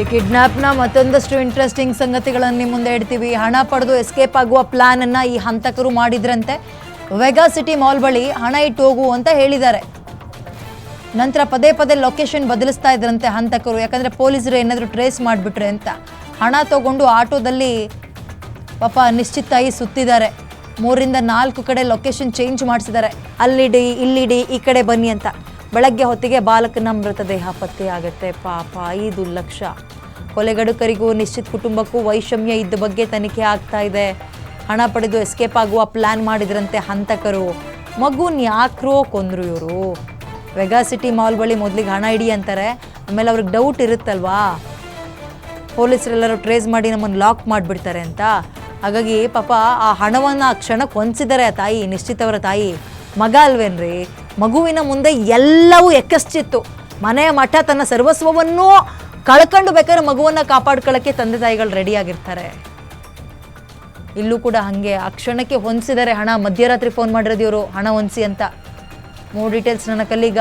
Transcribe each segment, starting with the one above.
ಈ ಕಿಡ್ನಾಪ್ನ ಮತ್ತೊಂದಷ್ಟು ಇಂಟ್ರೆಸ್ಟಿಂಗ್ ಸಂಗತಿಗಳನ್ನು ನಿಮ್ಮ ಮುಂದೆ ಇಡ್ತೀವಿ. ಹಣ ಪಡೆದು ಎಸ್ಕೇಪ್ ಆಗುವ ಪ್ಲಾನ್ ಅನ್ನ ಈ ಹಂತಕರು ಮಾಡಿದ್ರಂತೆ. ವೆಗಾ ಸಿಟಿ ಮಾಲ್ ಬಳಿ ಹಣ ಇಟ್ಟು ಹೋಗು ಅಂತ ಹೇಳಿದ್ದಾರೆ. ನಂತರ ಪದೇ ಪದೇ ಲೊಕೇಶನ್ ಬದಲಿಸ್ತಾ ಇದ್ರಂತೆ ಹಂತಕರು. ಯಾಕಂದ್ರೆ ಪೊಲೀಸರು ಏನಾದರೂ ಟ್ರೇಸ್ ಮಾಡಿಬಿಟ್ರೆ ಅಂತ. ಹಣ ತಗೊಂಡು ಆಟೋದಲ್ಲಿ ಪಾಪ ನಿಶ್ಚಿತಾಯಿ ಸುತ್ತಿದ್ದಾರೆ. ಮೂರಿಂದ ನಾಲ್ಕು ಕಡೆ ಲೊಕೇಶನ್ ಚೇಂಜ್ ಮಾಡಿಸಿದ್ದಾರೆ. ಅಲ್ಲಿಡಿ, ಇಲ್ಲಿಡಿ, ಈ ಕಡೆ ಬನ್ನಿ ಅಂತ. ಬೆಳಗ್ಗೆ ಹೊತ್ತಿಗೆ ಬಾಲಕನ ಮೃತದೇಹ ಪತ್ತೆಯಾಗುತ್ತೆ. ಪಾಪ ಈ ದುರ್ಲಕ್ಷ ಕೊಲೆಗಡುಕರಿಗೂ ನಿಶ್ಚಿತ ಕುಟುಂಬಕ್ಕೂ ವೈಷಮ್ಯ ಇದ್ದ ಬಗ್ಗೆ ತನಿಖೆ ಆಗ್ತಾ ಇದೆ. ಹಣ ಪಡೆದು ಎಸ್ಕೇಪ್ ಆಗುವ ಪ್ಲಾನ್ ಮಾಡಿದ್ರಂತೆ ಹಂತಕರು. ಮಗುನ್ ಯಾಕ್ರೋ ಕೊಂದ್ರು ಇವರು. ವೆಗಾ ಸಿಟಿ ಮಾಲ್ ಬಳಿ ಮೊದಲಿಗೆ ಹಣ ಇಡಿ ಅಂತಾರೆ. ಆಮೇಲೆ ಅವ್ರಿಗೆ ಡೌಟ್ ಇರುತ್ತಲ್ವಾ? ಪೊಲೀಸರೆಲ್ಲರೂ ಟ್ರೇಸ್ ಮಾಡಿ ನಮ್ಮನ್ನು ಲಾಕ್ ಮಾಡಿಬಿಡ್ತಾರೆ ಅಂತ. ಹಾಗಾಗಿ ಪಾಪ ಆ ಹಣವನ್ನು ಆ ಕ್ಷಣಕ್ಕೆ ಹೊಂದಿಸಿದ್ದಾರೆ ಆ ತಾಯಿ ನಿಶ್ಚಿತವರ ತಾಯಿ. ಮಗ ಅಲ್ವೇನ್ರಿ? ಮಗುವಿನ ಮುಂದೆ ಎಲ್ಲವೂ ಎಕ್ಕಸ್ಚಿತ್ತು. ಮನೆಯ ಮಠ ತನ್ನ ಸರ್ವಸ್ವವನ್ನೂ ಕಳ್ಕೊಂಡು ಬೇಕಾದ್ರೆ ಮಗುವನ್ನು ಕಾಪಾಡ್ಕೊಳ್ಳೋಕ್ಕೆ ತಂದೆ ತಾಯಿಗಳು ರೆಡಿಯಾಗಿರ್ತಾರೆ ಇಲ್ಲೂ ಕೂಡ ಹಾಗೆ. ಆ ಕ್ಷಣಕ್ಕೆ ಹೊಂದಿಸಿದ್ದಾರೆ ಹಣ. ಮಧ್ಯರಾತ್ರಿ ಫೋನ್ ಮಾಡಿರೋದು ಇವರು, ಹಣ ಹೊಂದಿಸಿ ಅಂತ. ಮೂರು ಡೀಟೇಲ್ಸ್ ನನ್ನ ಕಲ್ಲೀಗ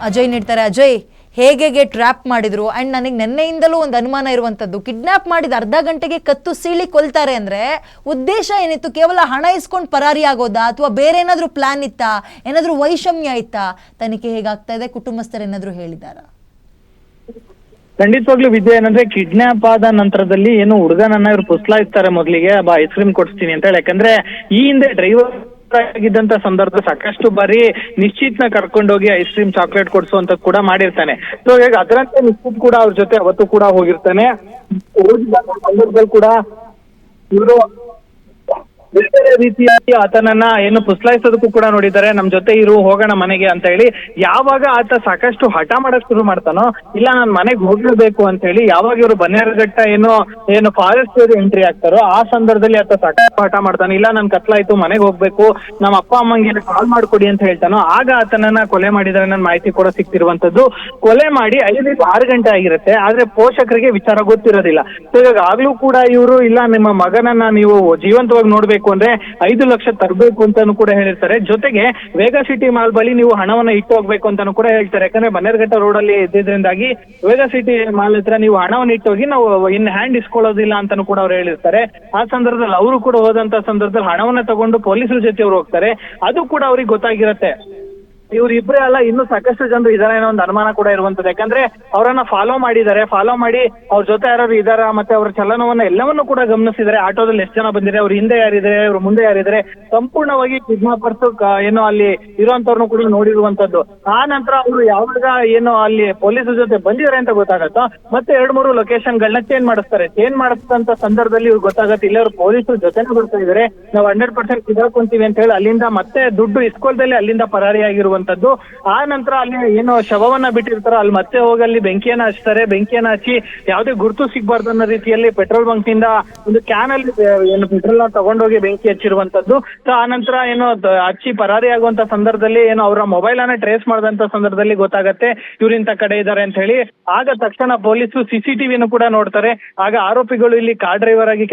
ಅಜಯ್ ನೀಡ್ತಾರೆ. ಅಜಯ್ ಹೇಗೆ ಟ್ರ್ಯಾಪ್ ಮಾಡಿದ್ರು? ಆ್ಯಂಡ್ ನನಗೆ ನಿನ್ನೆಯಿಂದಲೂ ಒಂದು ಅನುಮಾನ ಇರುವಂಥದ್ದು ಕಿಡ್ನಾಪ್ ಮಾಡಿದ ಅರ್ಧ ಗಂಟೆಗೆ ಕತ್ತು ಸೀಳಿ ಕೊಲ್ತಾರೆ ಅಂದರೆ ಉದ್ದೇಶ ಏನಿತ್ತು? ಕೇವಲ ಹಣ ಇಸ್ಕೊಂಡು ಪರಾರಿ ಆಗೋದಾ? ಅಥವಾ ಬೇರೆ ಏನಾದರೂ ಪ್ಲಾನ್ ಇತ್ತಾ? ಏನಾದರೂ ವೈಷಮ್ಯ ಇತ್ತಾ? ತನಿಖೆ ಹೇಗಾಗ್ತಾ ಇದೆ? ಕುಟುಂಬಸ್ಥರು ಏನಾದರೂ ಹೇಳಿದಾರಾ ಖಂಡಿತವಾಗ್ಲೂ ವಿದ್ಯೆ, ಏನಂದ್ರೆ ಕಿಡ್ನಾಪ್ ಆದ ನಂತರದಲ್ಲಿ ಏನು ಹುಡುಗನನ್ನ ಇವ್ರು ಪುಸ್ಲಾಯಿಸ್ತಾರೆ ಮೊದಲಿಗೆ, ಬಾ ಐಸ್ ಕ್ರೀಮ್ ಕೊಡಿಸ್ತೀನಿ ಅಂತ ಹೇಳಿ. ಯಾಕಂದ್ರೆ ಈ ಹಿಂದೆ ಡ್ರೈವರ್ ಆಗಿದ್ದಂತ ಸಂದರ್ಭ ಸಾಕಷ್ಟು ಬಾರಿ ನಿಶ್ಚಿತ್ನ ಕರ್ಕೊಂಡೋಗಿ ಐಸ್ ಕ್ರೀಮ್ ಚಾಕ್ಲೇಟ್ ಅಂತ ಕೂಡ ಮಾಡಿರ್ತಾನೆ. ಸೊ ಈಗ ಅದರಂತೆ ನಿಶ್ಚಿತ್ ಕೂಡ ಅವ್ರ ಜೊತೆ ಅವತ್ತು ಕೂಡ ಹೋಗಿರ್ತಾನೆ. ಸಂದರ್ಭದಲ್ಲಿ ಕೂಡ ಇವರು ಬೇರೆ ರೀತಿಯಾಗಿ ಆತನನ್ನ ಏನು ಪುಸ್ಲಾಯಿಸೋದಕ್ಕೂ ಕೂಡ ನೋಡಿದ್ದಾರೆ. ನಮ್ ಜೊತೆ ಇರು, ಹೋಗೋಣ ಮನೆಗೆ ಅಂತ ಹೇಳಿ. ಯಾವಾಗ ಆತ ಸಾಕಷ್ಟು ಹಠ ಮಾಡಕ್ ಶುರು ಮಾಡ್ತಾನೋ, ಇಲ್ಲ ನಾನ್ ಮನೆಗೆ ಹೋಗ್ಲೇಬೇಕು ಅಂತ ಹೇಳಿ ಯಾವಾಗ ಇವರು ಬನ್ನೇರಘಟ್ಟ ಏನು ಏನು ಫಾರೆಸ್ಟ್ ಎಂಟ್ರಿ ಆಗ್ತಾರೋ ಆ ಸಂದರ್ಭದಲ್ಲಿ ಆತ ಸಾಕಷ್ಟು ಹಠ ಮಾಡ್ತಾನೆ. ಇಲ್ಲ, ನನ್ ಕತ್ಲಾಯ್ತು, ಮನೆಗೆ ಹೋಗ್ಬೇಕು ನಮ್ಮ ಅಪ್ಪ ಅಮ್ಮಂಗೆ ಕಾಲ್ ಮಾಡ್ಕೊಡಿ ಅಂತ ಹೇಳ್ತಾನೋ, ಆಗ ಆತನನ್ನ ಕೊಲೆ ಮಾಡಿದ್ರೆ ನನ್ ಮಾಹಿತಿ ಕೂಡ ಸಿಕ್ತಿರುವಂತದ್ದು ಕೊಲೆ ಮಾಡಿ ಐದರಿಂದ ಆರು ಗಂಟೆ ಆಗಿರುತ್ತೆ, ಆದ್ರೆ ಪೋಷಕರಿಗೆ ವಿಚಾರ ಗೊತ್ತಿರೋದಿಲ್ಲ. ಸೊ ಇವಾಗ ಆಗ್ಲೂ ಕೂಡ ಇವರು, ಇಲ್ಲ, ನಿಮ್ಮ ಮಗನನ್ನ ನೀವು ಜೀವಂತವಾಗಿ ನೋಡ್ಬೇಕು ಅಂದ್ರೆ ಐದು ಲಕ್ಷ ತರಬೇಕು ಅಂತಾನು ಕೂಡ ಹೇಳಿರ್ತಾರೆ. ಜೊತೆಗೆ ವೇಗ ಸಿಟಿ ಮಾಲ್ ಬಳಿ ನೀವು ಹಣವನ್ನ ಇಟ್ಟು ಹೋಗ್ಬೇಕು ಅಂತಾನು ಕೂಡ ಹೇಳ್ತಾರೆ. ಯಾಕಂದ್ರೆ ಬನ್ನೇರ್ಘಟ್ಟ ರೋಡ್ ಅಲ್ಲಿ ಇದ್ದಿದ್ರಿಂದಾಗಿ ವೇಗ ಸಿಟಿ ಮಾಲ್ ಹತ್ರ ನೀವು ಹಣವನ್ನ ಇಟ್ಟೋಗಿ ನಾವು ಇನ್ ಹ್ಯಾಂಡ್ ಇಸ್ಕೊಳ್ಳೋದಿಲ್ಲ ಅಂತಾನು ಕೂಡ ಅವ್ರು ಹೇಳಿರ್ತಾರೆ. ಆ ಸಂದರ್ಭದಲ್ಲಿ ಅವರು ಕೂಡ ಹೋದಂತ ಸಂದರ್ಭದಲ್ಲಿ ಹಣವನ್ನ ತಗೊಂಡು ಪೊಲೀಸರ ಜೊತೆ ಅವ್ರು ಹೋಗ್ತಾರೆ. ಅದು ಕೂಡ ಅವ್ರಿಗೆ ಗೊತ್ತಾಗಿರತ್ತೆ. ಇವ್ರು ಇಬ್ರೇ ಅಲ್ಲ, ಇನ್ನು ಸಾಕಷ್ಟು ಜನರು ಇದಾರೆ ಅನ್ನೋ ಒಂದು ಅನುಮಾನ ಕೂಡ ಇರುವಂತದ್ದು ಯಾಕಂದ್ರೆ ಅವರನ್ನ ಫಾಲೋ ಮಾಡಿದ್ದಾರೆ ಫಾಲೋ ಮಾಡಿ ಅವ್ರ ಜೊತೆ ಯಾರು ಇದಾರ ಮತ್ತೆ ಅವ್ರ ಚಲನವನ್ನ ಎಲ್ಲವನ್ನೂ ಕೂಡ ಗಮನಿಸಿದ್ರೆ ಆಟೋದಲ್ಲಿ ಎಷ್ಟು ಜನ ಬಂದಿದ್ದಾರೆ, ಅವ್ರ ಹಿಂದೆ ಯಾರಿದ್ದಾರೆ ಅವ್ರ ಮುಂದೆ ಯಾರಿದ್ದಾರೆ, ಸಂಪೂರ್ಣವಾಗಿ ಕಿಡ್ನಾಪರ್ಸ್ ಏನು ಅಲ್ಲಿ ಇರುವಂತವ್ರನ್ನು ಕೂಡ ನೋಡಿರುವಂತದ್ದು ಆ ನಂತರ ಅವರು ಯಾವಾಗ ಏನು ಅಲ್ಲಿ ಪೊಲೀಸರ ಜೊತೆ ಬಂದಿದ್ದಾರೆ ಅಂತ ಗೊತ್ತಾಗತ್ತೋ, ಮತ್ತೆ ಎರಡ್ ಮೂರು ಲೊಕೇಶನ್ ಗಳನ್ನ ಚೇಂಜ್ ಮಾಡಿಸ್ತಾರೆ. ಚೇಂಜ್ ಮಾಡಿಸಿದಂತ ಸಂದರ್ಭದಲ್ಲಿ ಇವ್ರು ಗೊತ್ತಾಗತ್ತೆ, ಇಲ್ಲ ಅವ್ರು ಪೊಲೀಸ್ ಜೊತೆನೇ ಬರ್ತಾ ಇದಾರೆ, ನಾವು ಹಂಡ್ರೆಡ್ ಪರ್ಸೆಂಟ್ ಇದಾಕೊಂತೀವಿ ಅಂತ ಹೇಳಿ ಅಲ್ಲಿಂದ ಮತ್ತೆ ದುಡ್ಡು ಇಸ್ಕೊಳ್ದಲ್ಲಿ ಅಲ್ಲಿಂದ ಪರಾರಿಯಾಗಿರುವಂತದ್ದು ಆ ನಂತರ ಅಲ್ಲಿ ಏನು ಶವವನ್ನ ಬಿಟ್ಟಿರ್ತಾರ, ಅಲ್ಲಿ ಮತ್ತೆ ಹೋಗಿ ಅಲ್ಲಿ ಬೆಂಕಿಯನ್ನ ಹಚ್ತಾರೆ. ಬೆಂಕಿಯನ್ನ ಹಚ್ಚಿ ಯಾವುದೇ ಗುರುತು ಸಿಗ್ಬಾರ್ದು ಅನ್ನೋ ರೀತಿಯಲ್ಲಿ ಪೆಟ್ರೋಲ್ ಬಂಕ್ನಿಂದ ಒಂದು ಕ್ಯಾನ್ ಅಲ್ಲಿ ಏನು ಪೆಟ್ರೋಲ್ನ ತಗೊಂಡೋಗಿ ಬೆಂಕಿ ಹಚ್ಚಿರುವಂತದ್ದು. ಸೊ ಆ ನಂತರ ಏನು ಹಚ್ಚಿ ಪರಾರಿ ಆಗುವಂತ ಸಂದರ್ಭದಲ್ಲಿ ಏನು ಅವರ ಮೊಬೈಲ್ ಅನ್ನ ಟ್ರೇಸ್ ಮಾಡಿದಂತ ಸಂದರ್ಭದಲ್ಲಿ ಗೊತ್ತಾಗತ್ತೆ ಇವ್ರು ಇಂಥ ಕಡೆ ಇದ್ದಾರೆ ಅಂತ ಹೇಳಿ. ಆಗ ತಕ್ಷಣ ಪೊಲೀಸರು ಸಿಸಿಟಿವಿನು ಕೂಡ ನೋಡ್ತಾರೆ. ಆಗ ಆರೋಪಿಗಳು ಇಲ್ಲಿ ಕಾರ್ ಡ್ರೈವರ್ ಆಗಿ